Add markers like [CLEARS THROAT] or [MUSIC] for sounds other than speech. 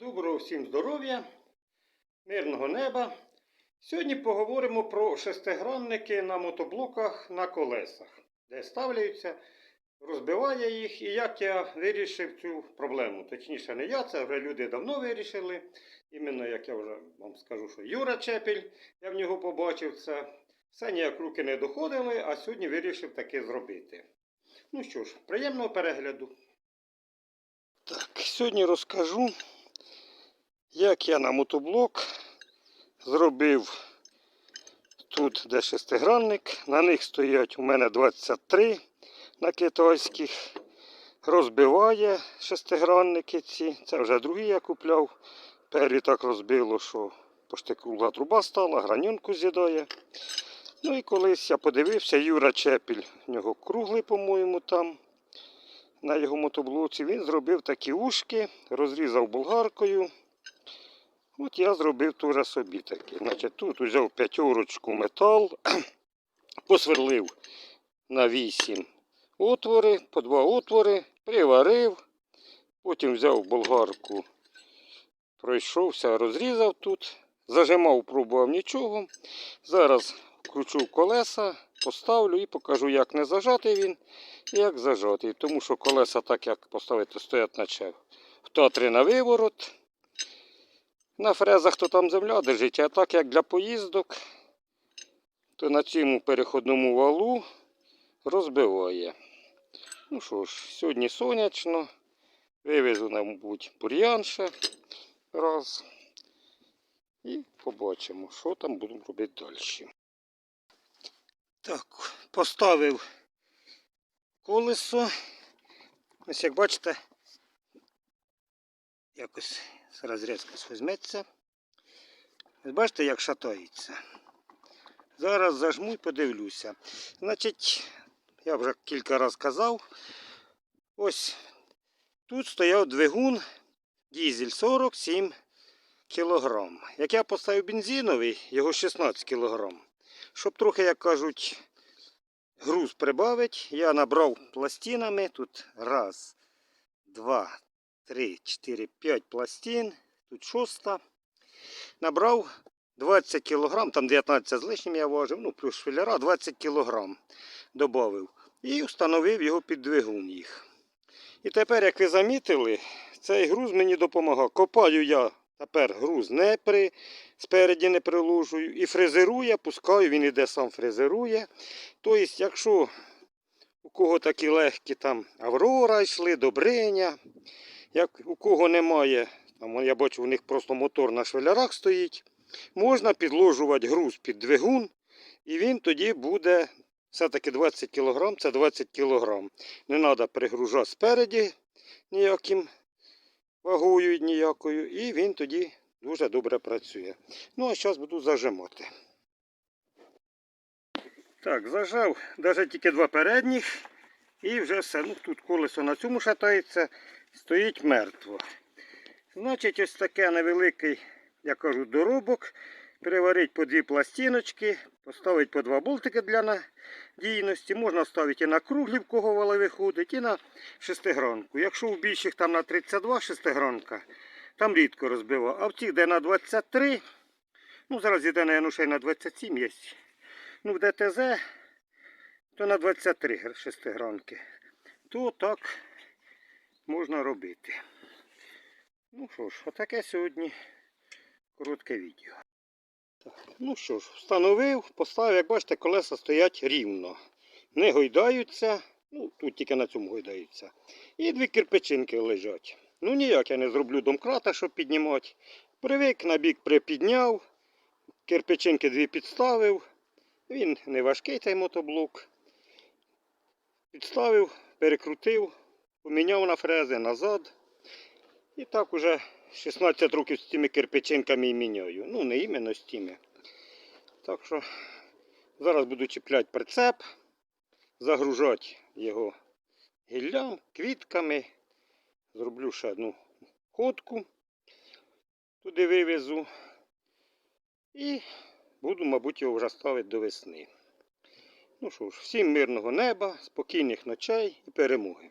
Доброго всім здоров'я, мирного неба. Сьогодні поговоримо про шестигранники на мотоблоках на колесах, де ставляються, розбиває їх і як я вирішив цю проблему. Точніше, не я, це вже люди давно вирішили. Іменно як я вже вам скажу, що Юра Чепіль, я в нього побачив це. Все ніяк руки не доходили, а сьогодні вирішив таки зробити. Ну що ж, приємного перегляду. Так, сьогодні розкажу, як я на мотоблок зробив тут, де шестигранник. На них стоять у мене 23 на китайських. Розбиває шестигранники ці. Це вже другі я купляв. Перві так розбило, що почти кругла труба стала, граньонку з'їдає. Ну і колись я подивився, Юра Чепіль, у нього круглий, по-моєму, там на його мотоблоці. Він зробив такі ушки, розрізав болгаркою. От я зробив теж собі такі. Значить, тут взяв п'ятерочку метал, [CLEARS THROAT] посверлив на 8 отвори, по два отвори, приварив, потім взяв болгарку, пройшовся, розрізав тут, зажимав, пробував нічого. Зараз кручу колеса, поставлю і покажу, як не зажати він як зажати. Тому що колеса, так як поставити, стоять наче в татри на виворот. На фрезах то там земля держить, а так як для поїздок, то на цьому переходному валу розбиває. Ну що ж, сьогодні сонячно. Вивезу, мабуть, бур'ян ще раз. І побачимо, що там будемо робити далі. Так, поставив колесо. Ось як бачите, якось зараз різко візьметься. Бачите, як шатається. Зараз зажму і подивлюся. Значить, я вже кілька разів казав. Ось тут стояв двигун дізель 47 кг. Як я поставив бензиновий, його 16 кг. Щоб трохи, як кажуть, груз прибавить, я набрав пластинами. Тут раз, два, три, чотири, п'ять пластин. Тут шоста. Набрав 20 кг, там 19 з лишнім я важив, ну плюс швеллера 20 кг додав. І встановив його під двигун їх. І тепер, як ви замітили, цей груз мені допомагав. Копаю я тепер груз не при, спереді не приложую. І фрезерує, пускаю, він іде сам фрезерує. Тобто, якщо у кого такі легкі там Аврора йшли, Добриня, як у кого немає, там, я бачу, у них просто мотор на швелярах стоїть, можна підложувати груз під двигун, і він тоді буде все-таки 20 кг, це 20 кг. Не треба пригружати спереді ніяким вагою ніякою, і він тоді дуже добре працює. Ну, а зараз буду зажимати. Так, зажав навіть тільки два передніх. І вже все. Ну, тут колесо на цьому шатається, стоїть мертво. Значить, ось таке невеликий, я кажу, доробок. Переварити по дві пластиночки, поставити по два болтики для надійності. Можна ставити і на круглі, в кого вала виходить, і на шестигранку. Якщо в більших там на 32 шестигранка, там рідко розбивав. А в цих, де на 23, ну зараз іде, наверное, ще й на 27 є. Ну, в ДТЗ, то на 23 шестигранки. То так можна робити. Ну що ж, отаке сьогодні коротке відео. Так, ну що ж, встановив, поставив, як бачите, колеса стоять рівно. Не гойдаються, ну тут тільки на цьому гойдаються. І дві кирпичинки лежать. Ну ніяк я не зроблю домкрата, щоб піднімати. Привик, на бік припідняв, кирпичинки дві підставив. Він не важкий цей мотоблок. Підставив, перекрутив, поміняв на фрези назад. І так уже 16 років з цими кирпичинками і міняю. Ну, не іменно з тими. Так що зараз буду чіпляти прицеп, загружати його гіллям, квітками. Зроблю ще одну ходку. Туди вивезу. І буду, мабуть, його вже ставити до весни. Ну що ж, всім мирного неба, спокійних ночей і перемоги.